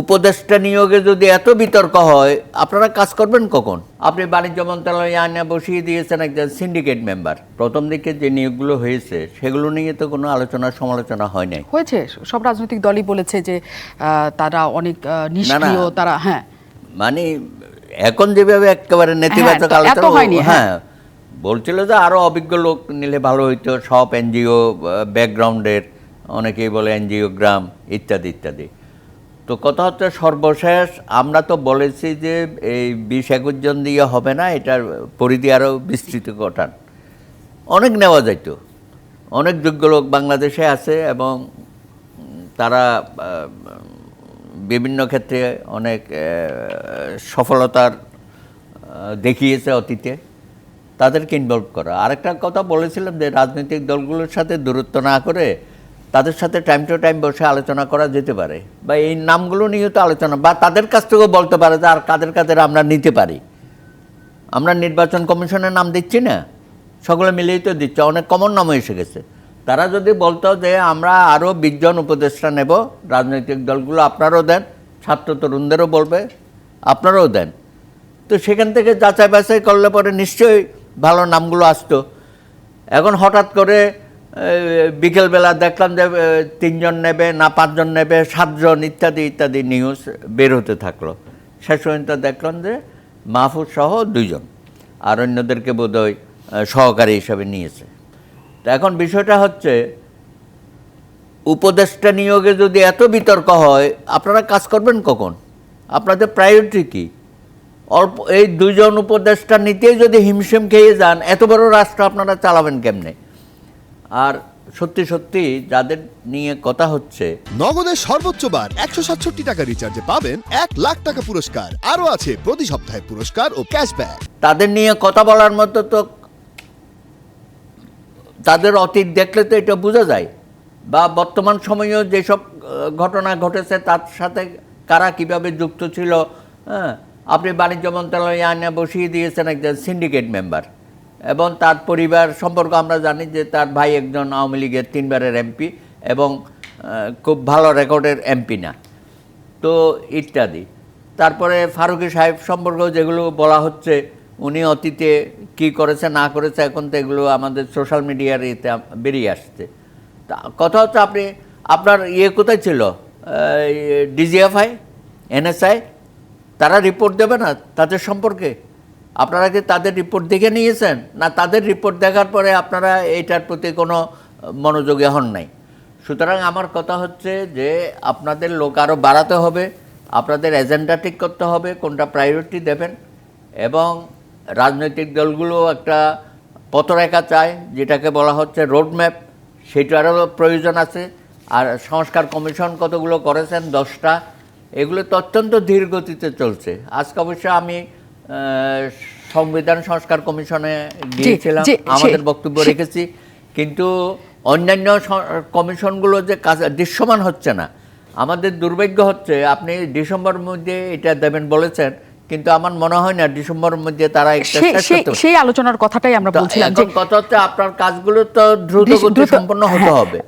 উপদেষ্টা নিয়োগে যদি এত বিতর্ক হয় আপনারা কাজ করবেন কখন? আপনি বাণিজ্য মন্ত্রণালয়ে আইনে বসিয়ে দিয়েছেন একজন সিন্ডিকেট মেম্বার প্রথম দিকে যে নিয়োগগুলো হয়েছে সেগুলো নিয়ে তো কোনো আলোচনা সমালোচনা হয় নাই। হয়েছে সব রাজনৈতিক দলই বলেছে যে তারা অনেক নিষ্ক্রিয় তারা হ্যাঁ। মানে এখন যেভাবে একেবারে নেতিবাচক হ্যাঁ, আলোচনা হয়নি, হ্যাঁ। হ্যাঁ। বলছিল যে আরও অভিজ্ঞ লোক নিলে ভালো হইতো সব এনজিও ব্যাকগ্রাউন্ডের অনেকেই বলে এনজিও গ্রাম ইত্যাদি ইত্যাদি। তো কথা হচ্ছে সর্বশেষ, আমরা তো বলেছি যে এই বিশ একুশ জন দিয়ে হবে না, এটার পরিধি আরও বিস্তৃত ঘটান। অনেক নেওয়া যাইতো। অনেক যোগ্য লোক বাংলাদেশে আছে এবং তারা বিভিন্ন ক্ষেত্রে অনেক সফলতার দেখিয়েছে অতীতে। তাদেরকে ইনভলভ করা। আরেকটা কথা বলেছিলাম যে রাজনৈতিক দলগুলোর সাথে দূরত্ব না করে তাদের সাথে টাইম টু টাইম বসে আলোচনা করা যেতে পারে। বা এই নামগুলো নিয়েও তো আলোচনা, বা তাদের কাছ থেকেও বলতে পারে যে আর কাদের কাদের আমরা নিতে পারি। আমরা নির্বাচন কমিশনের নাম দিচ্ছি না, সকলে মিলেই তো দিচ্ছে, অনেক কমন নামও এসে গেছে। তারা যদি বলতো যে আমরা আরও বিশজন উপদেষ্টা নেব, রাজনৈতিক দলগুলো আপনারাও দেন, ছাত্র তরুণদেরও বলবে, আপনারাও দেন। তো সেখান থেকে যাচাই বাছাই করলে পরে নিশ্চয়ই ভালো নামগুলো আসতো। এখন হঠাৎ করে বিকেলবেলা দেখলাম যে তিনজন নেবে, না, পাঁচজন নেবে, সাতজন ইত্যাদি ইত্যাদি নিউজ বের হতে থাকল। শেষ পর্যন্ত দেখলাম যে, মাহফুজ সহ দুইজন। আর অন্যদেরকে বোধহয় সহকারী হিসাবে নিয়েছে। তো এখন বিষয়টা হচ্ছে, উপদেষ্টা নিয়োগে যদি এত বিতর্ক হয়, আপনারা কাজ করবেন কখন? আপনাদের প্রায়োরিটি কি? অল্প, এই দুজন উপদেষ্টা নিতেই যদি হিমশিম খেয়ে যান, এত বড় রাষ্ট্র আপনারা চালাবেন কেমনে? আর সত্যি সত্যি যাদের নিয়ে কথা হচ্ছে নগদের সর্বোচ্চ বার একশো সাতষট্টি টাকা রিচার্জে পাবেন এক লাখ টাকা পুরস্কার। আরও আছে প্রতি সপ্তাহে পুরস্কার ও ক্যাশব্যাক তাদের নিয়ে কথা বলার মতো তো তাদের অতীত দেখলে তো এটা বোঝা যায়। বা বর্তমান সময়েও যেসব ঘটনা ঘটেছে তার সাথে কারা কীভাবে যুক্ত ছিল হ্যাঁ আপনি বাণিজ্য মন্ত্রণালয়ে আইনে বসিয়ে দিয়েছেন একজন সিন্ডিকেট মেম্বার এবং তার পরিবার সম্পর্ক আমরা জানি যে তার ভাই একজন আওয়ামী লীগের তিনবারের এমপি এবং খুব ভালো রেকর্ডের এমপি না। তো ইত্যাদি। তারপরে ফারুকি সাহেব সম্পর্কেও যেগুলো বলা হচ্ছে, উনি অতীতে কি করেছে, না করেছে, এখন তো এগুলো আমাদের সোশ্যাল মিডিয়ার ইয়েতে বেরিয়ে আসছে। তা কথা হচ্ছে আপনি, আপনার ইয়ে কোথায় ছিল? ডিজিএফআই, এনএসআই, তারা রিপোর্ট দেবে না তাদের সম্পর্কে? আপনারা কি তাদের রিপোর্ট দেখে নিয়েছেন? না, তাদের রিপোর্ট দেখার পরে আপনারা এইটার প্রতি কোনো মনোযোগী হন নাই। সুতরাং আমার কথা হচ্ছে যে আপনাদের লোক আরও বাড়াতে হবে, আপনাদের এজেন্ডা ঠিক করতে হবে, কোনটা প্রায়োরিটি দেবেন, এবং রাজনৈতিক দলগুলো একটা পথরেখা চায়, যেটাকে বলা হচ্ছে রোডম্যাপ সেটারও প্রয়োজন আছে। আর সংস্কার কমিশন কতগুলো করেছেন, দশটা, এগুলো তো অত্যন্ত ধীর গতিতে চলছে। আজকে অবশ্য আমি সংবিধান সংস্কার কমিশনে গিয়েছিলাম আমাদের বক্তব্য রেখেছি। কিন্তু অন্যান্য কমিশনগুলো যে কাজ দৃশ্যমান হচ্ছে না। আমাদের দুর্ভাগ্য হচ্ছে আপনি ডিসেম্বর মধ্যে এটা দেবেন বলেছেন কিন্তু আমার মনে হয় না ডিসেম্বরের মধ্যে তারা সেই- আলোচনার কথাটাই আমরা বলছিলাম কথা হচ্ছে আপনার কাজগুলো তো দ্রুত সম্পন্ন হতে হ্যাঁ, হবে।